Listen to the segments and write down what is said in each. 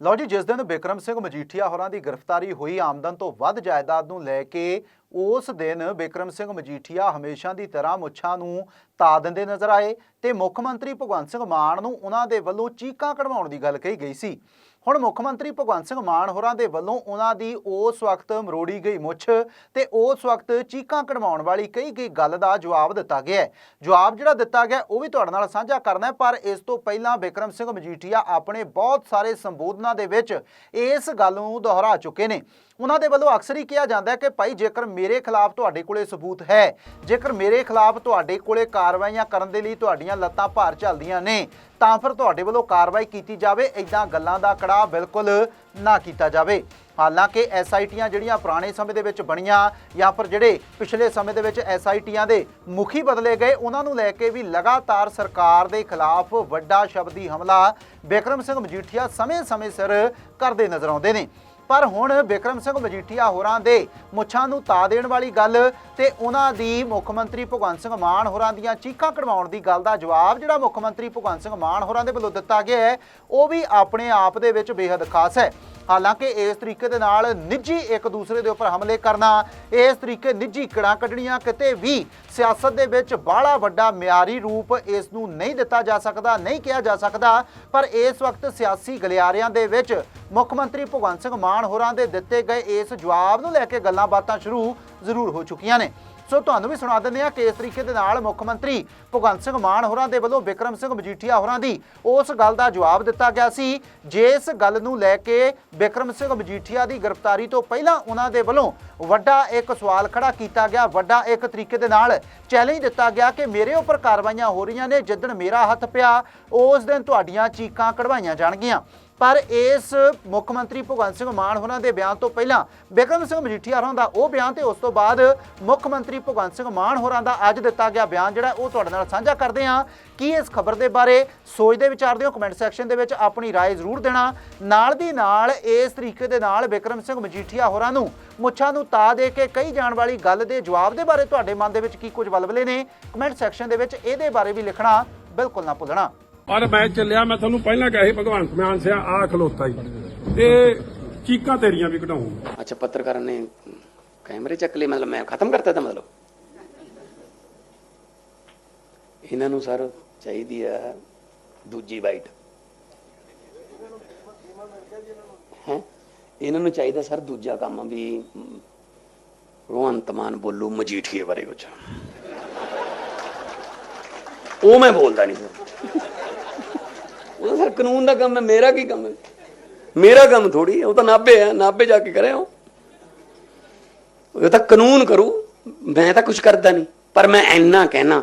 ਲਓ ਜੀ, ਜਿਸ ਦਿਨ ਬਿਕਰਮ ਸਿੰਘ ਮਜੀਠੀਆ ਹੋਰਾਂ ਦੀ ਗ੍ਰਿਫਤਾਰੀ ਹੋਈ, ਆਮਦਨ ਤੋਂ ਵੱਧ ਜਾਇਦਾਦ ਨੂੰ ਲੈ ਕੇ ਉਸ ਦਿਨ ਬਿਕਰਮ ਸਿੰਘ ਮਜੀਠੀਆ ਹਮੇਸ਼ਾ ਦੀ ਤਰ੍ਹਾਂ ਮੁੱਛਾਂ ਨੂੰ ਤਾ ਦਿੰਦੇ ਨਜ਼ਰ ਆਏ ਤੇ ਮੁੱਖ ਮੰਤਰੀ ਭਗਵੰਤ ਸਿੰਘ ਮਾਨ ਨੂੰ ਉਹਨਾਂ ਦੇ ਵੱਲੋਂ ਚੀਕਾਂ ਕਢਵਾਉਣ ਦੀ ਗੱਲ ਕਹੀ ਗਈ ਸੀ। ਹੁਣ ਮੁੱਖ ਮੰਤਰੀ ਭਗਵੰਤ ਸਿੰਘ ਮਾਨ ਹੋਰਾਂ ਦੇ ਵੱਲੋਂ ਉਹਨਾਂ ਦੀ ਉਸ ਵਕਤ ਮਰੋੜੀ ਗਈ ਮੁੱਛ ਤੇ ਉਸ ਵਕਤ ਚੀਕਾਂ ਕਢਵਾਉਣ ਵਾਲੀ ਕਈ ਕਈ ਗੱਲ ਦਾ ਜਵਾਬ ਦਿੱਤਾ ਗਿਆ ਜਵਾਬ ਜਿਹੜਾ ਦਿੱਤਾ ਗਿਆ, ਉਹ ਵੀ ਤੁਹਾਡੇ ਨਾਲ ਸਾਂਝਾ ਕਰਨਾ ਹੈ, ਪਰ ਇਸ ਤੋਂ ਪਹਿਲਾਂ ਬਿਕਰਮ ਸਿੰਘ ਮਜੀਠੀਆ ਆਪਣੇ ਬਹੁਤ ਸਾਰੇ ਸੰਬੋਧਨਾਂ ਦੇ ਵਿੱਚ ਇਸ ਗੱਲ ਨੂੰ ਦੁਹਰਾ ਚੁੱਕੇ ਨੇ। ਉਹਨਾਂ ਦੇ ਵੱਲੋਂ ਅਕਸਰ ਹੀ ਕਿਹਾ ਜਾਂਦਾ ਹੈ ਕਿ ਭਾਈ ਜੇਕਰ ਮੇਰੇ ਖਿਲਾਫ ਤੁਹਾਡੇ ਕੋਲੇ ਸਬੂਤ ਹੈ। ਜੇਕਰ ਮੇਰੇ ਖਿਲਾਫ ਤੁਹਾਡੇ ਕੋਲੇ ਕਾਰਵਾਈਆਂ ਕਰਨ ਦੇ ਲਈ ਤੁਹਾਡੀਆਂ ਲੱਤਾਂ ਭਾਰ ਚੱਲਦੀਆਂ ਨੇ, ਤਾਂ ਫਿਰ ਤੁਹਾਡੇ ਵੱਲੋਂ ਕਾਰਵਾਈ ਕੀਤੀ ਜਾਵੇ। ਇਦਾਂ ਗੱਲਾਂ ਦਾ ਕੜਾ ਬਿਲਕੁਲ ਨਾ ਕੀਤਾ ਜਾਵੇ। ਹਾਲਾਂਕਿ ਐਸਆਈਟੀਆਂ ਜਿਹੜੀਆਂ ਪੁਰਾਣੇ ਸਮੇਂ ਦੇ ਵਿੱਚ ਬਣੀਆਂ ਜਾਂ ਫਿਰ ਜਿਹੜੇ ਪਿਛਲੇ ਸਮੇਂ ਦੇ ਵਿੱਚ ਐਸਆਈਟੀਆਂ ਦੇ ਮੁਖੀ ਬਦਲੇ ਗਏ, ਉਹਨਾਂ ਨੂੰ ਲੈ ਕੇ ਵੀ ਲਗਾਤਾਰ ਸਰਕਾਰ ਦੇ ਖਿਲਾਫ ਵੱਡਾ ਸ਼ਬਦੀ ਹਮਲਾ ਬਿਕਰਮ ਸਿੰਘ ਮਜੀਠੀਆ ਸਮੇਂ-ਸਮੇਂ ਸਿਰ ਕਰਦੇ ਨਜ਼ਰ ਆਉਂਦੇ ਨੇ। ਪਰ ਹੁਣ ਬਿਕਰਮ ਸਿੰਘ ਮਜੀਠੀਆ ਹੋਰਾਂ ਦੇ ਮੁੱਛਾਂ ਨੂੰ ਤਾ ਦੇਣ ਵਾਲੀ ਗੱਲ ਤੇ ਉਹਨਾਂ ਦੀ ਮੁੱਖ ਮੰਤਰੀ ਭਗਵੰਤ ਸਿੰਘ ਮਾਨ ਹੋਰਾਂ ਦੀਆਂ ਚੀਕਾਂ ਕਢਵਾਉਣ ਦੀ ਗੱਲ ਦਾ ਜਵਾਬ ਜਿਹੜਾ ਮੁੱਖ ਮੰਤਰੀ ਭਗਵੰਤ ਸਿੰਘ ਮਾਨ ਹੋਰਾਂ ਦੇ ਵੱਲੋਂ ਦਿੱਤਾ ਗਿਆ ਹੈ, ਉਹ ਵੀ ਆਪਣੇ ਆਪ ਦੇ ਵਿੱਚ ਬੇहद ਖਾਸ ਹੈ। ਹਾਲਾਂਕਿ ਇਸ ਤਰੀਕੇ ਦੇ ਨਾਲ ਨਿੱਜੀ ਇੱਕ ਦੂਸਰੇ ਦੇ ਉੱਪਰ ਹਮਲੇ ਕਰਨਾ, ਇਸ ਤਰੀਕੇ ਨਿੱਜੀ ਕਿੜਾਂ ਕੱਢਣੀਆਂ ਕਿਤੇ ਵੀ ਸਿਆਸਤ ਦੇ ਵਿੱਚ ਬਾਹਲਾ ਵੱਡਾ ਮਿਆਰੀ ਰੂਪ ਇਸ ਨੂੰ ਨਹੀਂ ਦਿੱਤਾ ਜਾ ਸਕਦਾ, ਨਹੀਂ ਕਿਹਾ ਜਾ ਸਕਦਾ, ਪਰ ਇਸ ਵਕਤ ਸਿਆਸੀ ਗਲਿਆਰਿਆਂ ਦੇ ਵਿੱਚ ਮੁੱਖ ਮੰਤਰੀ ਭਗਵੰਤ ਸਿੰਘ ਮਾਨ ਹੋਰਾਂ ਦੇ ਦਿੱਤੇ ਗਏ ਇਸ ਜਵਾਬ ਨੂੰ ਲੈ ਕੇ ਗੱਲਾਂ ਬਾਤਾਂ ਸ਼ੁਰੂ ਜ਼ਰੂਰ ਹੋ ਚੁੱਕੀਆਂ ਨੇ। ਸੋ ਤੁਹਾਨੂੰ ਵੀ ਸੁਣਾ ਦਿੰਦੇ ਹਾਂ ਕਿ ਤਰੀਕੇ ਦੇ ਨਾਲ ਮੁੱਖ ਮੰਤਰੀ ਭਗਵੰਤ ਸਿੰਘ ਮਾਨ ਹੋਰਾਂ ਦੇ ਵੱਲੋਂ ਬਿਕਰਮ ਸਿੰਘ ਮਜੀਠੀਆ ਹੋਰਾਂ ਦੀ ਉਸ ਗੱਲ ਦਾ ਜਵਾਬ ਦਿੱਤਾ ਗਿਆ ਸੀ ਜਿਸ ਗੱਲ ਨੂੰ ਲੈ ਕੇ ਬਿਕਰਮ ਸਿੰਘ ਮਜੀਠੀਆ ਦੀ ਗ੍ਰਿਫਤਾਰੀ ਤੋਂ ਪਹਿਲਾਂ ਉਹਨਾਂ ਦੇ ਵੱਲੋਂ ਵੱਡਾ ਇੱਕ ਸਵਾਲ ਖੜਾ ਕੀਤਾ ਗਿਆ, ਵੱਡਾ ਇੱਕ ਤਰੀਕੇ ਦੇ ਨਾਲ ਚੈਲੰਜ ਦਿੱਤਾ ਗਿਆ ਕਿ ਮੇਰੇ ਉੱਪਰ ਕਾਰਵਾਈਆਂ ਹੋ ਰਹੀਆਂ ਨੇ, ਜਿੱਦਣ ਮੇਰਾ ਹੱਥ ਪਿਆ ਉਸ ਦਿਨ ਤੁਹਾਡੀਆਂ ਚੀਕਾਂ ਕਢਵਾਈਆਂ ਜਾਣਗੀਆਂ। ਪਰ ਇਸ ਮੁੱਖ ਮੰਤਰੀ ਭਗਵੰਤ ਸਿੰਘ ਮਾਨ ਹੋਰਾਂ ਦੇ ਬਿਆਨ ਤੋਂ ਪਹਿਲਾਂ ਬਿਕਰਮ ਸਿੰਘ ਮਜੀਠੀਆ ਹੋਰਾਂ ਦਾ ਉਹ ਬਿਆਨ ਤੇ ਉਸ ਤੋਂ ਬਾਅਦ ਮੁੱਖ ਮੰਤਰੀ ਭਗਵੰਤ ਸਿੰਘ ਮਾਨ ਹੋਰਾਂ ਦਾ ਅੱਜ ਦਿੱਤਾ ਗਿਆ ਬਿਆਨ ਜਿਹੜਾ ਉਹ ਤੁਹਾਡੇ ਨਾਲ ਸਾਂਝਾ ਕਰਦੇ ਹਾਂ ਕੀ ਇਸ ਖਬਰ ਦੇ ਬਾਰੇ ਸੋਚਦੇ ਵਿਚਾਰਦੇ ਹੋ ਕਮੈਂਟ ਸੈਕਸ਼ਨ ਦੇ ਵਿੱਚ ਆਪਣੀ رائے ਜ਼ਰੂਰ ਦੇਣਾ ਨਾਲ ਦੀ ਨਾਲ ਇਸ ਤਰੀਕੇ ਦੇ ਨਾਲ ਬਿਕਰਮ ਸਿੰਘ ਮਜੀਠੀਆ ਹੋਰਾਂ ਨੂੰ ਮੁੱਛਾਂ ਨੂੰ ਤਾ ਦੇ ਕੇ ਕਹੀ ਜਾਣ ਵਾਲੀ ਗੱਲ ਦੇ ਜਵਾਬ ਦੇ ਬਾਰੇ ਤੁਹਾਡੇ ਮਨ ਦੇ ਵਿੱਚ ਕੀ ਕੁਝ ਵਲਵਲੇ ਨੇ ਕਮੈਂਟ ਸੈਕਸ਼ਨ ਦੇ ਵਿੱਚ ਇਹਦੇ ਬਾਰੇ ਵੀ ਲਿਖਣਾ ਬਿਲਕੁਲ ਨਾ ਭੁੱਲਣਾ ਪਰ ਮੈਂ ਚੱਲਿਆ ਮੈਂ ਤੁਹਾਨੂੰ ਪਹਿਲਾਂ ਕਿਹਾ ਸੀ ਭਗਵੰਤ ਮਾਨ ਸਿਆ ਆ ਖਲੋਤਾ ਹੀ ਤੇ ਚੀਕਾਂ ਤੇਰੀਆਂ ਵੀ ਕਢਾਉਂ ਅੱਛਾ ਪੱਤਰਕਾਰਾਂ ਨੇ ਕੈਮਰੇ ਚੱਕ ਲਏ ਮਤਲਬ ਮੈਂ ਖਤਮ ਕਰਤਾ ਤਾਂ ਮਤਲਬ? ਇਹਨਾਂ ਨੂੰ ਸਰ ਚਾਹੀਦੀ ਆ ਦੂਜੀ ਬਾਈਟ। ਹੈ? ਇਹਨਾਂ ਨੂੰ ਚਾਹੀਦਾ ਸਰ ਦੂਜਾ ਕੰਮ ਵੀ ਮ, ਭਗਵੰਤ ਮਾਨ ਬੋਲੂ ਮਜੀਠੀਏ ਬਾਰੇ ਕੁਝ ਉਹ ਮੈਂ ਬੋਲਦਾ ਨਹੀਂ ਉਹ ਸਰ ਕਾਨੂੰਨ ਦਾ ਕੰਮ ਹੈ, ਮੇਰਾ ਕੀ ਕੰਮ ਹੈ? ਮੇਰਾ ਕੰਮ ਥੋੜੀ ਉਹ ਤਾਂ ਨਾਭੇ ਹੈ, ਨਾਭੇ ਜਾ ਕੇ ਕਰਿਆ ਉਹ। ਤਾਂ ਕਾਨੂੰਨ ਕਰੂ, ਮੈਂ ਤਾਂ ਕੁਝ ਕਰਦਾ ਨਹੀਂ, ਪਰ ਮੈਂ ਇੰਨਾ ਕਹਿਣਾ,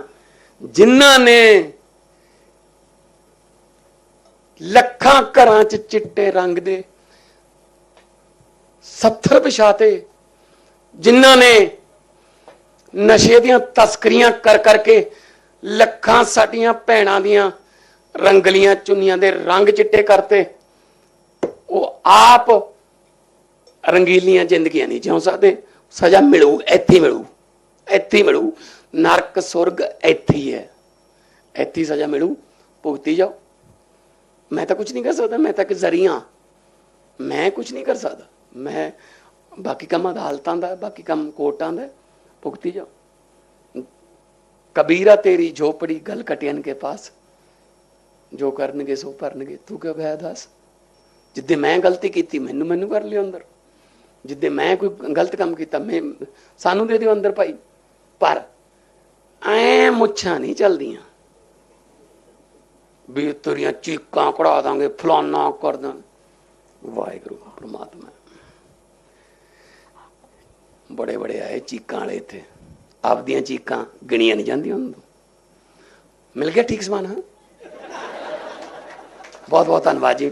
ਜਿਨ੍ਹਾਂ ਨੇ ਲੱਖਾਂ ਘਰਾਂ 'ਚ ਚਿੱਟੇ ਰੰਗ ਦੇ 70 ਵਿਛਾਤੇ, ਜਿਨ੍ਹਾਂ ਨੇ ਨਸ਼ੇ ਦੀਆਂ ਤਸਕਰੀਆਂ ਕਰ ਕਰਕੇ ਲੱਖਾਂ ਸਾਡੀਆਂ ਭੈਣਾਂ ਦੀਆਂ ਰੰਗਲੀਆਂ ਚੁੰਨੀਆਂ ਦੇ ਰੰਗ ਚਿੱਟੇ ਕਰਤੇ। ਉਹ ਆਪ ਰੰਗੀਲੀਆਂ ਜ਼ਿੰਦਗੀਆਂ ਨਹੀਂ ਜਿਉਂ ਸਕਦੇ। ਸਜ਼ਾ ਮਿਲੂ, ਇੱਥੇ ਮਿਲੂ ਇੱਥੇ ਮਿਲੂ। ਨਰਕ, ਸੁਰਗ ਇੱਥੇ ਹੈ ਇੱਥੇ ਸਜ਼ਾ ਮਿਲੂ। ਭੁਗਤੀ ਜਾਓ। ਮੈਂ ਤਾਂ ਕੁਝ ਨਹੀਂ ਕਰ ਸਕਦਾ, ਮੈਂ ਤਾਂ ਇੱਕ ਜ਼ਰੀਆ ਮੈਂ ਕੁਝ ਨਹੀਂ ਕਰ ਸਕਦਾ। ਮੈਂ ਬਾਕੀ ਕੰਮ ਅਦਾਲਤਾਂ ਦਾ, ਬਾਕੀ ਕੰਮ ਕੋਰਟਾਂ ਦਾ। ਭੁਗਤੀ ਜਾਓ। ਕਬੀਰਾ ਤੇਰੀ ਝੋਪੜੀ ਗਲ ਕਟਿਆਨ ਕੇ ਪਾਸ। ਜੋ ਕਰਨਗੇ ਸੋ ਭਰਨਗੇ। ਤੂੰ ਕਿਉਂ ਗਿਆ ਦੱਸ? ਜਿੱਦੇ ਮੈਂ ਗਲਤੀ ਕੀਤੀ, ਮੈਨੂੰ ਮੈਨੂੰ ਕਰ ਲਿਓ ਅੰਦਰ। ਜਿੱਦੇ ਮੈਂ ਕੋਈ ਗਲਤ ਕੰਮ ਕੀਤਾ, ਮੈਂ ਸਾਨੂੰ ਦੇ ਦਿਓ ਅੰਦਰ ਭਾਈ। ਪਰ ਐ ਮੁੱਛਾਂ ਨਹੀਂ ਚੱਲਦੀਆਂ। ਵੀ ਤੇਰੀਆਂ ਚੀਕਾਂ ਕਢਾ ਦਾਂਗੇ, ਫਲਾਨਾ ਕਰ ਦਾਂ। ਵਾਹਿਗੁਰੂ, ਪ੍ਰਮਾਤਮਾ। ਬੜੇ ਬੜੇ ਆਏ ਚੀਕਾਂ ਵਾਲੇ ਇੱਥੇ। ਆਪਦੀਆਂ ਚੀਕਾਂ ਗਿਣੀਆਂ ਨਹੀਂ ਜਾਂਦੀਆਂ ਉਹਨਾਂ ਤੋਂ। ਮਿਲ ਗਿਆ ਠੀਕ ਸਮਾਨ, ਹਾਂ? ਬਹੁਤ ਬਹੁਤ ਧੰਨਵਾਦ ਜੀ।